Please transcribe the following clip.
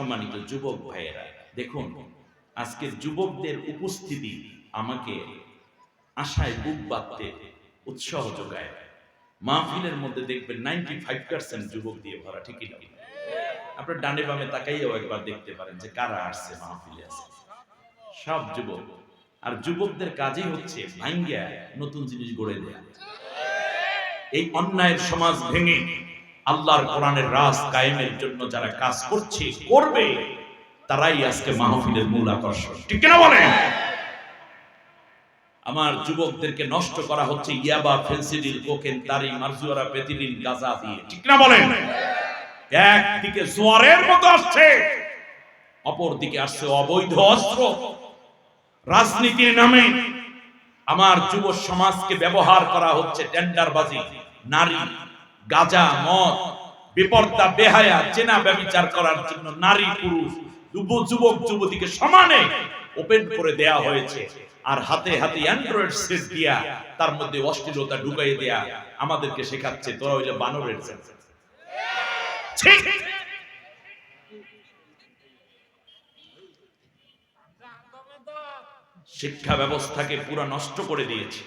সম্মানিত যুবক ভাইয়েরা, দেখুন, আজকের যুবকদের উপস্থিতি আমাকে আশায় বুক বাঁধতে উৎসাহ যোগায়। মাহফিলের মধ্যে দেখবেন নাইনটি ফাইভ পার্সেন্ট যুবক দিয়ে ভরা ঠিকই না? আপনার ডানে বামে তাকাইও একবার দেখতে পারেন যে কারা আসছে মাহফিলে আছে। সব যুবক। আর যুবকদের কাজই হচ্ছে ভাঙ্গিয়া নতুন জিনিস গড়ে দেয়া। এই অন্যায়ের সমাজ ভেঙে আল্লাহর কোরআনের রাজ কায়েমের জন্য যারা কাজ করছে, করবে, তারাই আজকে মাহফিলের মূল আকর্ষণ। ঠিক কিনা বলেন? আমার যুবকদেরকে নষ্ট করা হচ্ছে ইয়াবা, ফেন্সিডিল, কোকেন, তারি, মারজুয়ারা পেতিলিন গাজা দিয়ে। ঠিক না বলেন? একদিকে জোয়ারের মতো আসছে, অপর দিকে আসছে অবৈধ অস্ত্র। রাজনীতির নামে আমার যুব সমাজকে ব্যবহার করা হচ্ছে টেন্ডারবাজি, নারী গাজা, মদ, বিপর্দা, বেহায়া, চেনা ব্যবচার করার জন্য নারী, পুরুষ যুব যুবক, যুবতীকে সমানে ওপেন করে দেয়া হয়েছে। আর হাতে হাতে অ্যান্ড্রয়েড সেট দিয়া তার মধ্যে অশ্লীলতা ঢুকাই দেয়া আমাদেরকে শেখাচ্ছে, তোরা হইলে বানরের ঠিক। শিক্ষা ব্যবস্থাকে পুরো নষ্ট করে দিয়েছে।